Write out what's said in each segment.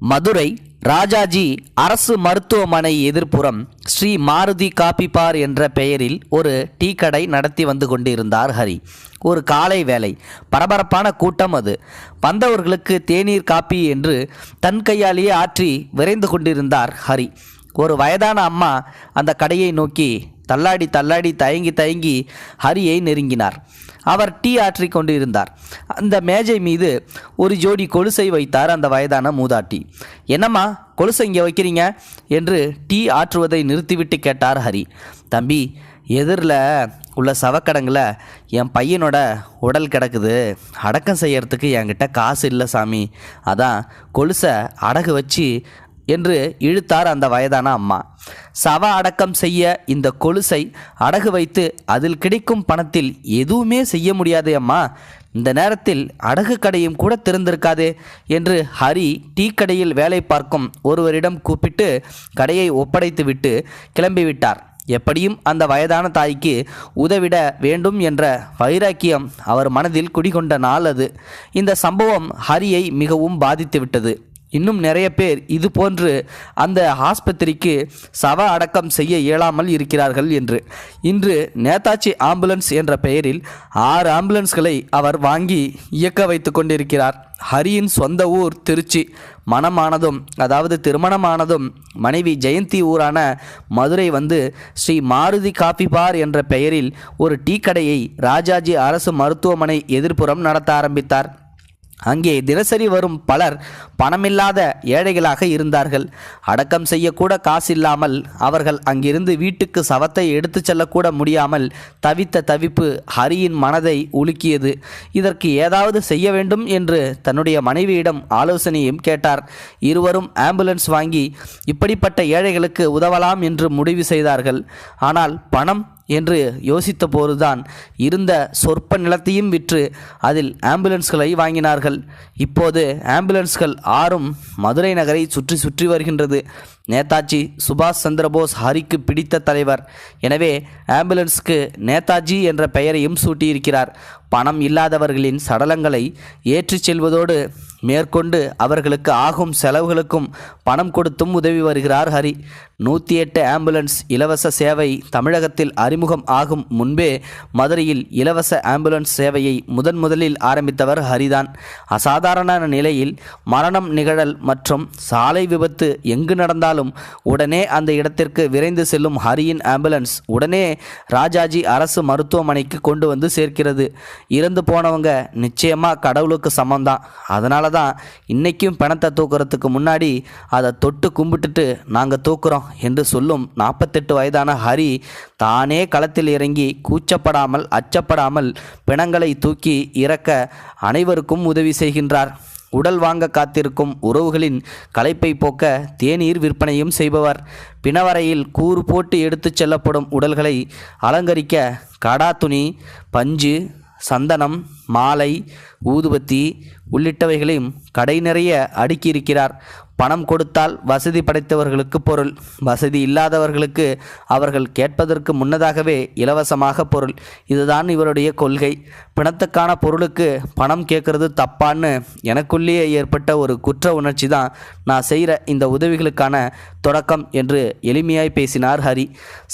மதுரை ராஜாஜி அரசு மருத்துவமனை எதிர்ப்புறம் ஸ்ரீ மாருதி காப்பிபார் பார் என்ற பெயரில் ஒரு டீ கடை நடத்தி வந்து கொண்டிருந்தார் ஹரி. ஒரு காலை வேலை பரபரப்பான கூட்டம் அது. வந்தவர்களுக்கு தேநீர் காப்பி என்று தன் கையாலேயே ஆற்றி விரைந்து கொண்டிருந்தார் ஹரி. ஒரு வயதான அம்மா அந்த கடையை நோக்கி தள்ளாடி தள்ளாடி தயங்கி தயங்கி ஹரியை நெருங்கினார். அவர் டீ ஆற்றி கொண்டிருந்தார். அந்த மேஜை மீது ஒரு ஜோடி கொலுசை வைத்தார் அந்த வயதான மூதாட்டி. என்னம்மா கொலுசை இங்கே வைக்கிறீங்க? என்று டீ ஆற்றுவதை நிறுத்திவிட்டு கேட்டார் ஹரி. தம்பி எதிரில் உள்ள சவக்கடங்கில் என் பையனோட உடல் கிடக்குது. அடக்கம் செய்யறதுக்கு என்கிட்ட காசு இல்லை சாமி. அதான் கொலுசை அடகு வச்சு என்று இழுத்தார் அந்த வயதான அம்மா. சவ அடக்கம் செய்ய இந்த கொலுசை அடகு வைத்து அதில் கிடைக்கும் பணத்தில் எதுவுமே செய்ய முடியாது அம்மா. இந்த நேரத்தில் அடகு கடையும் கூட திறந்திருக்காதே என்று ஹரி டீ கடையில் வேலை பார்க்கும் ஒருவரிடம் கூப்பிட்டு கடையை ஒப்படைத்துவிட்டு கிளம்பிவிட்டார் எப்படியும் அந்த வயதான தாய்க்கு உதவிட வேண்டும் என்ற வைராக்கியம் அவர் மனதில் குடிகொண்ட நாள் அது. இந்த சம்பவம் ஹரியை மிகவும் பாதித்துவிட்டது இன்னும் நிறைய பேர் இது போன்று அந்த ஆஸ்பத்திரிக்கு சவ அடக்கம் செய்ய இயலாமல் இருக்கிறார்கள் என்று. இன்று நேதாஜி ஆம்புலன்ஸ் என்ற பெயரில் ஆறு ஆம்புலன்ஸ்களை அவர் வாங்கி இயக்க வைத்து கொண்டிருக்கிறார். ஹரியின் சொந்த ஊர் திருச்சி. மணமானதும் அதாவது திருமணமானதும் மனைவி ஜெயந்தி ஊரான மதுரை வந்து ஸ்ரீ மாருதி காபி பார் என்ற பெயரில் ஒரு டீ கடையை ராஜாஜி அரசு மருத்துவமனை எதிர்ப்புறம் நடத்த ஆரம்பித்தார். அங்கே தினசரி வரும் பலர் பணமில்லாத ஏழைகளாக இருந்தார்கள். அடக்கம் செய்யக்கூட காசில்லாமல் அவர்கள் அங்கிருந்து வீட்டுக்கு சவத்தை எடுத்துச் செல்லக்கூட முடியாமல் தவித்த தவிப்பு ஹரியின் மனதை உலுக்கியது. இதற்கு ஏதாவது செய்ய வேண்டும் என்று தன்னுடைய மனைவியிடம் ஆலோசனையும் கேட்டார். இருவரும் ஆம்புலன்ஸ் வாங்கி இப்படிப்பட்ட ஏழைகளுக்கு உதவலாம் என்று முடிவு செய்தார்கள். ஆனால் பணம் என்று யோசித்த போதுதான் இருந்த சொற்ப நிலத்தையும் விற்று அதில் ஆம்புலன்ஸ்களை வாங்கினார்கள். இப்போது ஆம்புலன்ஸ்கள் ஆறும் மதுரை நகரை சுற்றி சுற்றி வருகின்றது. நேதாஜி சுபாஷ் சந்திரபோஸ் ஹரிக்கு பிடித்த தலைவர். எனவே ஆம்புலன்ஸ்க்கு நேதாஜி என்ற பெயரையும் சூட்டியிருக்கிறார். பணம் இல்லாதவர்களின் சடலங்களை ஏற்றிச் செல்வதோடு மேற்கொண்டு அவர்களுக்கு ஆகும் செலவுகளுக்கும் பணம் கொடுத்தும் உதவி வருகிறார் ஹரி. நூற்றி எட்டு ஆம்புலன்ஸ் இலவச சேவை தமிழகத்தில் அறிமுகம் ஆகும் முன்பே மதுரையில் இலவச ஆம்புலன்ஸ் சேவையை முதன் முதலில் ஆரம்பித்தவர் ஹரிதான். அசாதாரண நிலையில் மரணம் நிகழல் மற்றும் சாலை விபத்து எங்கு நடந்தாலும் உடனே அந்த இடத்திற்கு விரைந்து செல்லும் ஹரியின் ஆம்புலன்ஸ் உடனே ராஜாஜி அரசு மருத்துவமனைக்கு கொண்டு வந்து சேர்க்கிறது. இறந்து போனவங்க நிச்சயமாக கடவுளுக்கு சமம்தான். அதனால தான் இன்றைக்கும் பணத்தை தூக்குறதுக்கு முன்னாடி அதை தொட்டு கும்பிட்டுட்டு நாங்கள் தூக்குறோம் என்று சொல்லும் நாற்பத்தெட்டு வயதான ஹரி தானே களத்தில் இறங்கி கூச்சப்படாமல் அச்சப்படாமல் பிணங்களை தூக்கி இறக்க அனைவருக்கும் உதவி செய்கின்றார். உடல் வாங்க காத்திருக்கும் உறவுகளின் களைப்பை போக்க தேநீர் விற்பனையும் செய்பவர். பிணவரையில் கூறு போட்டு எடுத்துச் செல்லப்படும் உடல்களை அலங்கரிக்க கடா துணி பஞ்சு சந்தனம் மாலை ஊதுபத்தி உள்ளிட்டவைகளையும் கடை நிறைய அடுக்கியிருக்கிறார். பணம் கொடுத்தால் வசதி படைத்தவர்களுக்கு பொருள் வசதி இல்லாதவர்களுக்கு அவர்கள் கேட்பதற்கு முன்னதாகவே இலவசமாக பொருள். இதுதான் இவருடைய கொள்கை. பிணத்துக்கான பொருளுக்கு பணம் கேட்கறது தப்பான்னு எனக்குள்ளேயே ஏற்பட்ட ஒரு குற்ற உணர்ச்சி தான் நான் செய்கிற இந்த உதவிகளுக்கான தொடக்கம் என்று எளிமையாய் பேசினார் ஹரி.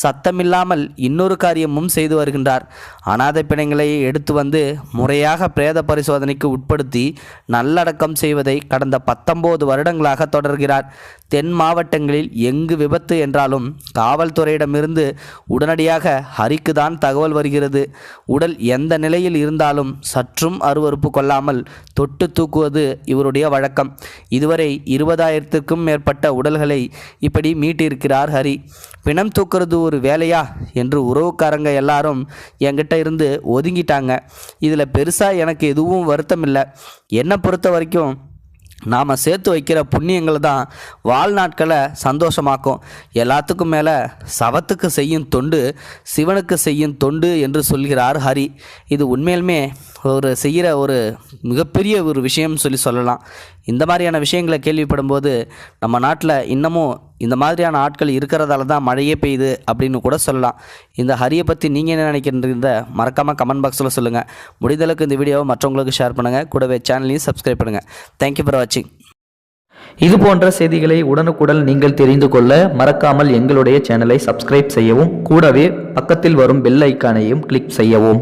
சத்தமில்லாமல் இன்னொரு காரியமும் செய்து வருகின்றார். அனாதை பிணங்களை எடுத்து வந்து முறையாக பிரேத பரிசோதனைக்கு உட்படுத்தி நல்லடக்கம் செய்வதை கடந்த பத்தொன்பது வருடங்களாக தொடர்கிறார். தென் மாவட்டங்களில் எங்கு விபத்து என்றாலும் காவல்துறையிடமிருந்து உடனடியாக ஹரிக்கு தான் தகவல் வருகிறது. உடல் எந்த நிலையில் இருந்தாலும் சற்றும் அருவறுப்பு கொள்ளாமல் தொட்டு தூக்குவது இவருடைய வழக்கம். இதுவரை இருபதாயிரத்திற்கும் மேற்பட்ட உடல்களை இப்படி மீட்டிருக்கிறார் ஹரி. பிணம் தூக்குறது ஒரு வேலையா? என்று உறவுக்காரங்க எல்லாரும் என்கிட்ட இருந்து ஒதுங்கிட்டாங்க. இதில் பெருசாக எனக்கு எதுவும் வருத்தம் இல்லை என்னை பொறுத்த வரைக்கும் நாம் சேர்த்து வைக்கிற புண்ணியங்கள் தான் வாழ்நாட்களை சந்தோஷமாக்கும். எல்லாத்துக்கும் மேலே சவத்துக்கு செய்யும் தொண்டு சிவனுக்கு செய்யும் தொண்டு என்று சொல்கிறார் ஹரி. இது உண்மையிலுமே ஒரு செய்கிற ஒரு மிகப்பெரிய ஒரு விஷயம்னு சொல்லி சொல்லலாம். இந்த மாதிரியான விஷயங்களை கேள்விப்படும்போது நம்ம நாட்டில் இன்னமும் இந்த மாதிரியான ஆட்கள் இருக்கிறதால தான் மழையே பெய்யுது அப்படின்னு கூட சொல்லலாம். இந்த ஹரியை பற்றி நீங்கள் என்ன நினைக்கிறீங்க மறக்காமல் கமெண்ட் பாக்ஸில் சொல்லுங்கள் முடிந்தளவுக்கு இந்த வீடியோவை மற்றவங்களுக்கு ஷேர் பண்ணுங்கள் கூடவே சேனலையும் சப்ஸ்கிரைப் பண்ணுங்கள் தேங்க்யூ ஃபார் வாட்சிங் இது போன்ற செய்திகளை உடனுக்குடன் நீங்கள் தெரிந்து கொள்ள மறக்காமல் எங்களுடைய சேனலை சப்ஸ்கிரைப் செய்யவும் கூடவே பக்கத்தில் வரும் பெல் ஐக்கானையும் கிளிக் செய்யவும்.